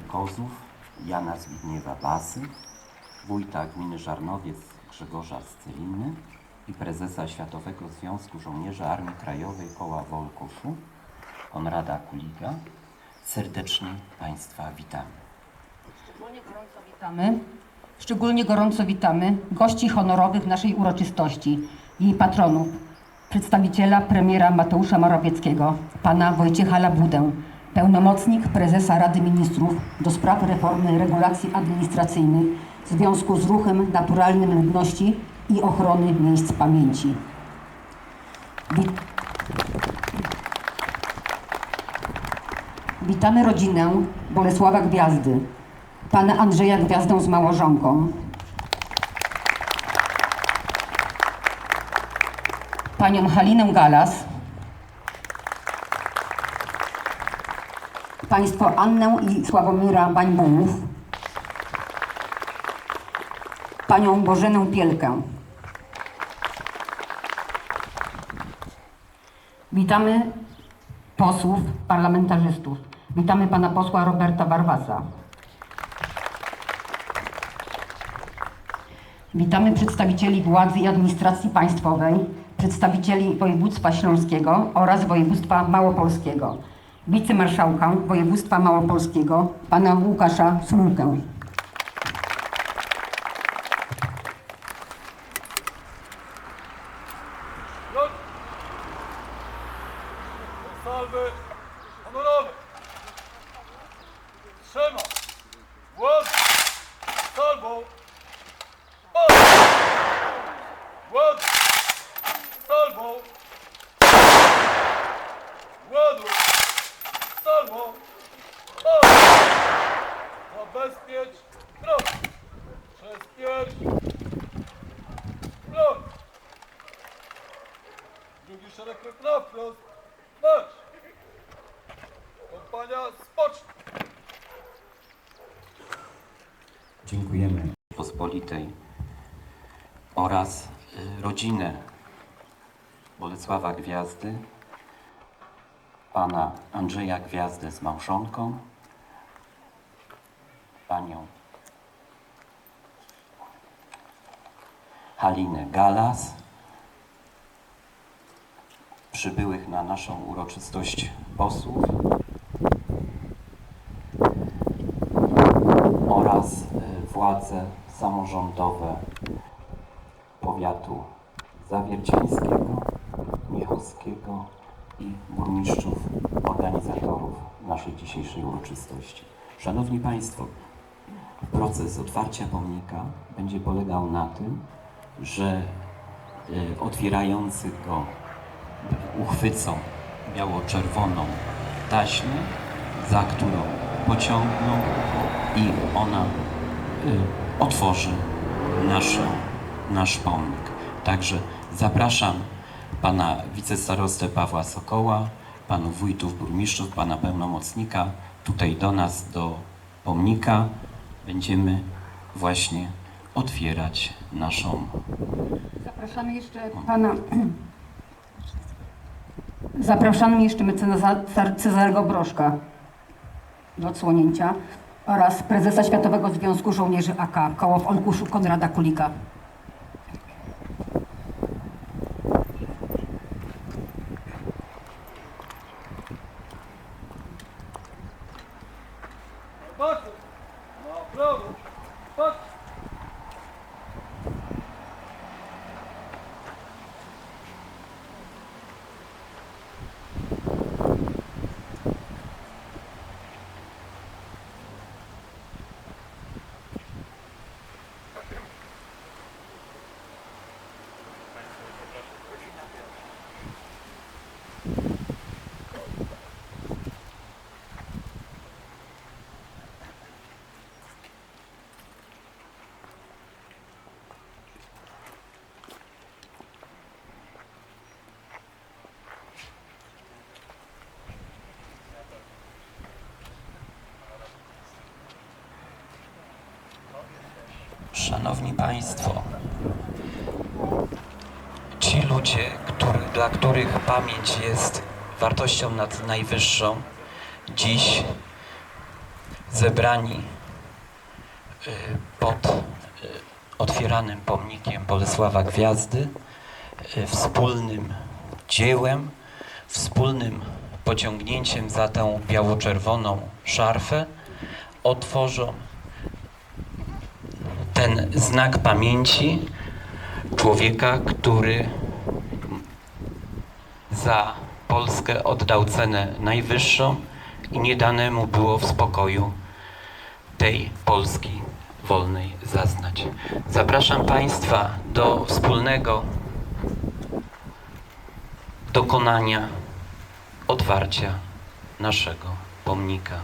Kozów, Jana Zbigniewa Basy, wójta gminy Żarnowiec Grzegorza Sceliny i prezesa Światowego Związku Żołnierzy Armii Krajowej Koła Wolkoszu, Konrada Kuliga. Serdecznie Państwa witamy. Szczególnie gorąco witamy, szczególnie gorąco witamy gości honorowych naszej uroczystości, jej patronów, przedstawiciela premiera Mateusza Morawieckiego, pana Wojciecha Labudę, pełnomocnik prezesa Rady Ministrów do spraw reformy regulacji administracyjnych w związku z ruchem naturalnym ludności i ochrony miejsc pamięci. Wit- Witamy rodzinę Bolesława Gwiazdy, pana Andrzeja Gwiazdę z małżonką, panią Halinę Galas, państwo Annę i Sławomira Bańbułów, panią Bożenę Pielkę. Witamy posłów, parlamentarzystów. Witamy pana posła Roberta Warwasa. Witamy przedstawicieli władzy i administracji państwowej, przedstawicieli województwa śląskiego oraz województwa małopolskiego. Wicemarszałka województwa małopolskiego, pana Łukasza. Broni! Salwy honorowe! Trzema! Władzy! Salwą! Władzy! Salwą! Władzy! Salwą! Zabezpiecz broń! Przez! Broń! Drugi szereg krok na wprost. Marsz! Kompania spocznij! Dziękujemy Pospolitej oraz y, rodzinę Bolesława Gwiazdy, pana Andrzeja Gwiazdę z małżonką, panią Halinę Galas, przybyłych na naszą uroczystość posłów oraz y, władze samorządowe powiatu zawierciańskiego, michowskiego i burmistrzów, organizatorów naszej dzisiejszej uroczystości. Szanowni Państwo, proces otwarcia pomnika będzie polegał na tym, że y, otwierający go uchwycą biało-czerwoną taśmę, za którą pociągną i ona y, otworzy nasz pomnik. Także zapraszam pana wicestarostę Pawła Sokoła, panów wójtów, burmistrzów, pana pełnomocnika tutaj do nas, do pomnika. Będziemy właśnie otwierać naszą Zapraszamy jeszcze pana. Zapraszamy jeszcze mecenasa Cezarego Broszka do odsłonięcia oraz prezesa Światowego Związku Żołnierzy AK koło w Olkuszu Konrada Kulika. Szanowni Państwo, ci ludzie, który, dla których pamięć jest wartością nad najwyższą, dziś zebrani y, pod y, otwieranym pomnikiem Bolesława Gwiazdy, y, wspólnym dziełem, wspólnym pociągnięciem za tę biało-czerwoną szarfę otworzą ten znak pamięci człowieka, który za Polskę oddał cenę najwyższą i nie dane mu było w spokoju tej Polski wolnej zaznać. Zapraszam Państwa do wspólnego dokonania otwarcia naszego pomnika.